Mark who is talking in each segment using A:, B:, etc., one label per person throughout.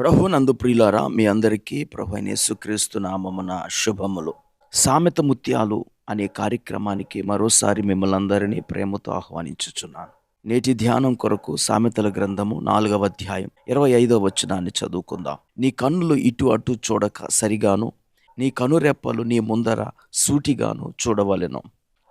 A: ప్రభు నందు ప్రియులారా మీ అందరికీ ప్రభు అయిన యేసుక్రీస్తు నామమున శుభములు. సామెత ముత్యాలు అనే కార్యక్రమానికి మరోసారి మిమ్మల్ని అందరినీ ప్రేమతో ఆహ్వానించుచున్నాను. నేటి ధ్యానం కొరకు సామెతల గ్రంథము నాలుగవ అధ్యాయం ఇరవై ఐదవ వచనాన్ని చదువుకుందాం. నీ కన్నులు ఇటు అటు చూడక సరిగాను నీ కనురెప్పలు నీ ముందర సూటిగాను చూడవలెను.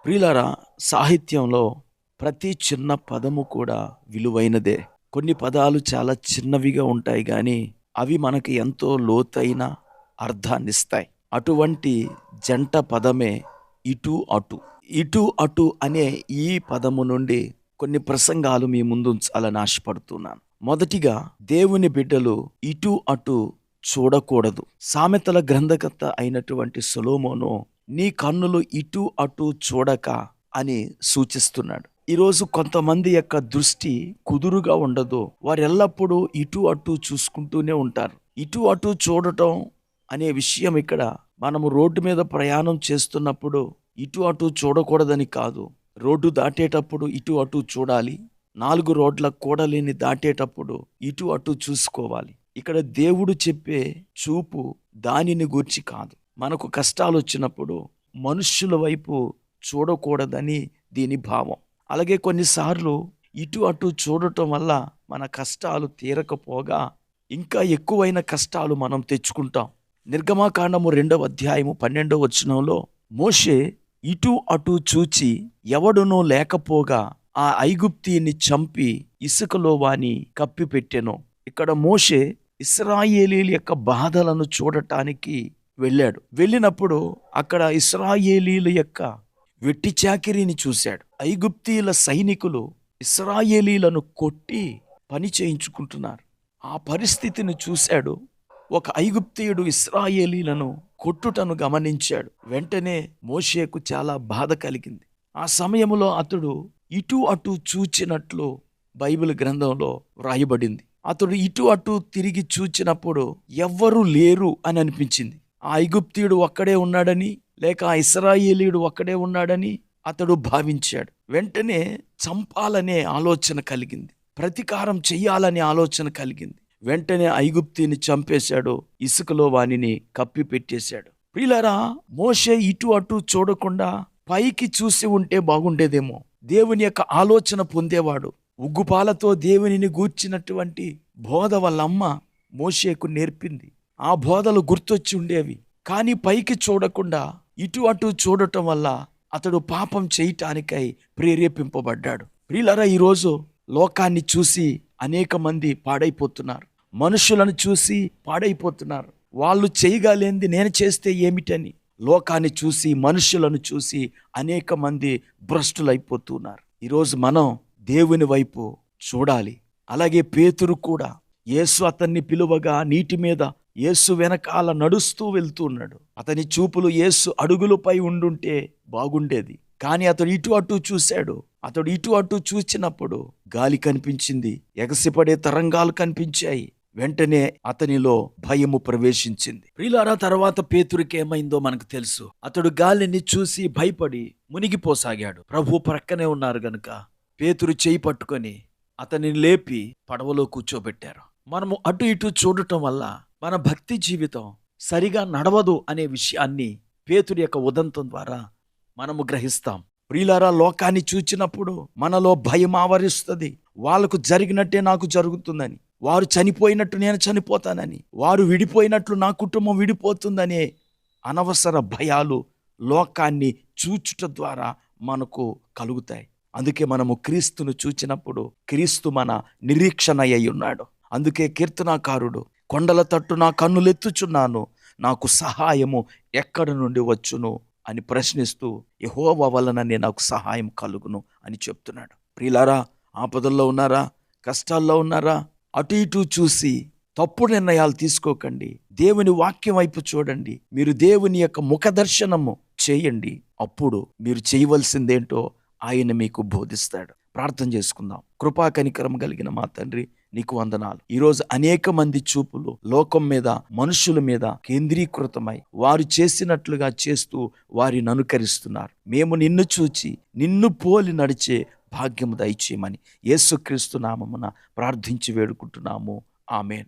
A: ప్రియులారా సాహిత్యంలో ప్రతి చిన్న పదము కూడా విలువైనదే. కొన్ని పదాలు చాలా చిన్నవిగా ఉంటాయి కానీ అవి మనకి ఎంతో లోతైన అర్థాన్నిస్తాయి. అటువంటి జంట పదమే ఇటు అటు. ఇటు అటు అనే ఈ పదము నుండి కొన్ని ప్రసంగాలు మీ ముందు ఉంచాలని ఆశపడుతున్నాను. మొదటిగా దేవుని బిడ్డలు ఇటు అటు చూడకూడదు. సామెతల గ్రంథకర్త అయినటువంటి సొలోమోను నీ కన్నులు ఇటు అటు చూడక అని సూచిస్తున్నాడు. ఈరోజు కొంతమంది యొక్క దృష్టి కుదురుగా ఉండదు. వారు ఎల్లప్పుడూ ఇటు అటు చూసుకుంటూనే ఉంటారు. ఇటు అటు చూడటం అనే విషయం ఇక్కడ మనము రోడ్డు మీద ప్రయాణం చేస్తున్నప్పుడు ఇటు అటు చూడకూడదని కాదు. రోడ్డు దాటేటప్పుడు ఇటు అటు చూడాలి. నాలుగు రోడ్ల కూడలిని దాటేటప్పుడు ఇటు అటు చూసుకోవాలి. ఇక్కడ దేవుడు చెప్పే చూపు దానిని గూర్చి కాదు. మనకు కష్టాలు వచ్చినప్పుడు మనుష్యుల వైపు చూడకూడదని దీని భావం. అలాగే కొన్నిసార్లు ఇటు అటు చూడటం వల్ల మన కష్టాలు తీరకపోగా ఇంకా ఎక్కువైన కష్టాలు మనం తెచ్చుకుంటాం. నిర్గమాకాండము రెండవ అధ్యాయము పన్నెండవ వచనంలో మోషే ఇటు అటు చూచి ఎవడునూ లేకపోగా ఆ ఐగుప్తిని చంపి ఇసుకలో వాని కప్పిపెట్టెను. ఇక్కడ మోషే ఇస్రాయేలీల యొక్క బాధలను చూడటానికి వెళ్ళాడు. వెళ్ళినప్పుడు అక్కడ ఇస్రాయేలీల యొక్క వెట్టి చాకిరీని చూశాడు. ఐగుప్తీయుల సైనికులు ఇస్రాయేలీలను కొట్టి పని చేయించుకుంటున్నారు. ఆ పరిస్థితిని చూశాడు. ఒక ఐగుప్తీయుడు ఇస్రాయేలీలను కొట్టుటను గమనించాడు. వెంటనే మోషేకు చాలా బాధ కలిగింది. ఆ సమయంలో అతడు ఇటు అటు చూచినట్లు బైబిల్ గ్రంథంలో వ్రాయబడింది. అతడు ఇటు అటు తిరిగి చూచినప్పుడు ఎవ్వరూ లేరు అని అనిపించింది. ఆ ఐగుప్తీయుడు ఒక్కడే ఉన్నాడని లేక ఆ ఇస్రాయేలీయుడు ఒక్కడే ఉన్నాడని అతడు భావించాడు. వెంటనే చంపాలనే ఆలోచన కలిగింది. ప్రతీకారం చెయ్యాలనే ఆలోచన కలిగింది. వెంటనే ఐగుప్తిని చంపేశాడు. ఇసుకలో వానిని కప్పి పెట్టేశాడు ప్రియులారా మోషే ఇటు అటు చూడకుండా పైకి చూసి ఉంటే బాగుండేదేమో. దేవుని యొక్క ఆలోచన పొందేవాడు. ఉగ్గుపాలతో దేవునిని గూర్చినటువంటి బోధ వాళ్ళమ్మ మోషేకు నేర్పింది. ఆ బోధలు గుర్తొచ్చి ఉండేవి. కానీ పైకి చూడకుండా ఇటు అటు చూడటం వల్ల అతడు పాపం చేయటానికై ప్రేరేపింపబడ్డాడు. ప్రియులరా ఈరోజు లోకాన్ని చూసి అనేక మంది పాడైపోతున్నారు. మనుషులను చూసి పాడైపోతున్నారు. వాళ్ళు చేయగలేంది నేను చేస్తే ఏమిటని లోకాన్ని చూసి మనుషులను చూసి అనేక మంది భ్రష్టులైపోతున్నారు. ఈరోజు మనం దేవుని వైపు చూడాలి. అలాగే పేతురు కూడా యేసు అతన్ని పిలువగా నీటి మీద యేసు వెనకాల నడుస్తూ వెళ్తూ ఉన్నాడు. అతని చూపులు యేసు అడుగులపై ఉండుంటే బాగుండేది. కానీ అతడు ఇటు అటు చూశాడు. అతడు ఇటు అటు చూచినప్పుడు గాలి కనిపించింది. ఎగసిపడే తరంగాలు కనిపించాయి. వెంటనే అతనిలో భయము ప్రవేశించింది. ప్రిలారా తర్వాత పేతురికి ఏమైందో మనకు తెలుసు. అతడు గాలిని చూసి భయపడి మునిగిపోసాగాడు. ప్రభు ప్రక్కనే ఉన్నారు గనుక పేతురు చేయి పట్టుకొని అతనిని లేపి పడవలో కూర్చోబెట్టారు. మనము అటు ఇటు చూడటం వల్ల మన భక్తి జీవితం సరిగా నడవదు అనే విషయాన్ని పేతుడి యొక్క ఉదంతం ద్వారా మనము గ్రహిస్తాం. ప్రియులారా లోకాన్ని చూచినప్పుడు మనలో భయం ఆవరిస్తుంది. వాళ్ళకు జరిగినట్టే నాకు జరుగుతుందని వారు చనిపోయినట్టు నేను చనిపోతానని వారు విడిపోయినట్లు నా కుటుంబం విడిపోతుందనే అనవసర భయాలు లోకాన్ని చూచుట ద్వారా మనకు కలుగుతాయి. అందుకే మనము క్రీస్తును చూచినప్పుడు క్రీస్తు మన నిరీక్షణ అయి ఉన్నాడు. అందుకే కీర్తనాకారుడు కొండల తట్టు నా కన్నులెత్తుచున్నాను. నాకు సహాయము ఎక్కడి నుండి వచ్చును అని ప్రశ్నిస్తూ యహోవ నేను నాకు సహాయం కలుగును అని చెప్తున్నాడు. ప్రియులారా ఆపదల్లో ఉన్నారా? కష్టాల్లో ఉన్నారా? అటు ఇటు చూసి తప్పుడు నిర్ణయాలు తీసుకోకండి. దేవుని వాక్యం వైపు చూడండి. మీరు దేవుని యొక్క ముఖ దర్శనము చేయండి. అప్పుడు మీరు చేయవలసిందేంటో ఆయన మీకు బోధిస్తాడు. ప్రార్థన చేసుకుందాం. కృపా కనికరం కలిగిన మా తండ్రి నీకు వందనాలు. ఈరోజు అనేక మంది చూపులు లోకం మీద మనుషుల మీద కేంద్రీకృతమై వారు చేసినట్లుగా చేస్తూ వారిని అనుకరిస్తున్నారు. మేము నిన్ను చూచి నిన్ను పోలి నడిచే భాగ్యము దయచేయమని యేసుక్రీస్తు నామమున ప్రార్థించి వేడుకుంటున్నాము. ఆమెన్.